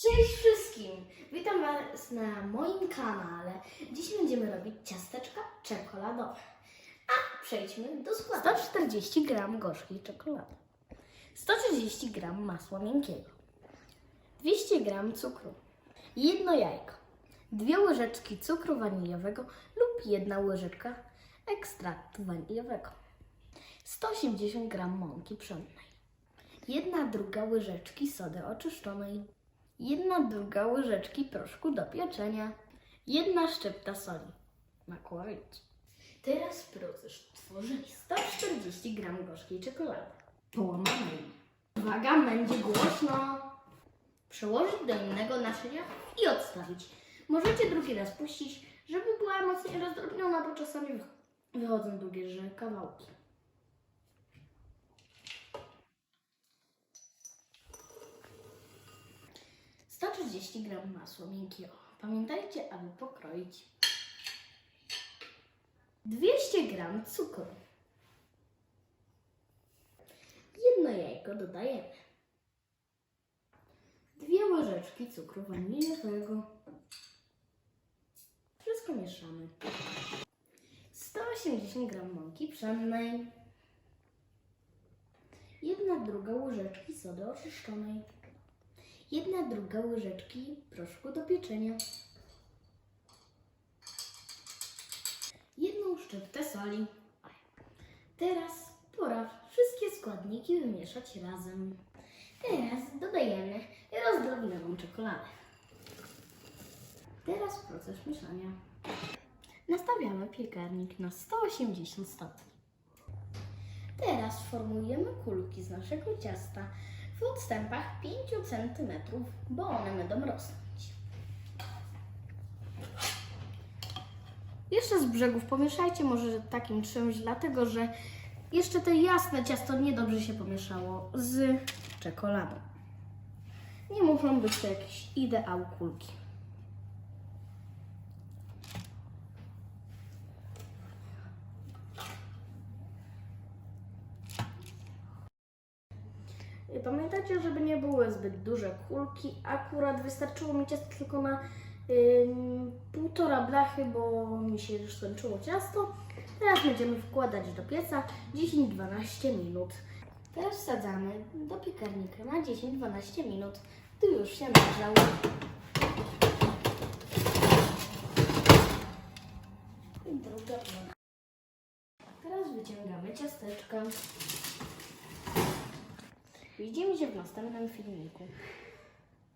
Cześć wszystkim! Witam Was na moim kanale. Dziś będziemy robić ciasteczka czekoladowe. A przejdźmy do składu. 140 g gorzkiej czekolady. 130 g masła miękkiego. 200 g cukru. Jedno jajko. Dwie łyżeczki cukru waniliowego lub jedna łyżeczka ekstraktu waniliowego. 180 g mąki pszennej. Jedna druga łyżeczki sody oczyszczonej. Jedna druga łyżeczki proszku do pieczenia. Jedna szczypta soli. Makłowić. Teraz proces tworzenia. 140 g gorzkiej czekolady. Połamanej. Uwaga, będzie głośno. Przełożyć do innego naczynia i odstawić. Możecie drugi raz puścić, żeby była mocniej rozdrobniona, bo czasami wychodzą długie że kawałki. Sto trzydzieści gram masła miękkiego. Pamiętajcie, aby pokroić. 200 gram cukru. Jedno jajko dodajemy. Dwie łyżeczki cukru waniliowego. Wszystko mieszamy. 180 gram mąki pszennej. Jedna druga łyżeczki sody oczyszczonej. Jedna druga łyżeczki proszku do pieczenia. Jedną szczyptę soli. Teraz pora wszystkie składniki wymieszać razem. Teraz dodajemy rozdrobnioną czekoladę. Teraz proces mieszania. Nastawiamy piekarnik na 180 stopni. Teraz formujemy kulki z naszego ciasta w odstępach 5 cm, bo one będą rosnąć. Jeszcze z brzegów pomieszajcie może takim czymś, dlatego że jeszcze to jasne ciasto niedobrze się pomieszało z czekoladą. Nie muszą być to jakieś ideał kulki. Pamiętajcie, żeby nie były zbyt duże kulki. Akurat wystarczyło mi ciasto tylko na półtora blachy, bo mi się już skończyło ciasto. Teraz będziemy wkładać do pieca 10-12 minut. Teraz wsadzamy do piekarnika na 10-12 minut, gdy już się nagrzał. Druga. Teraz wyciągamy ciasteczka. Się w następnym filmiku.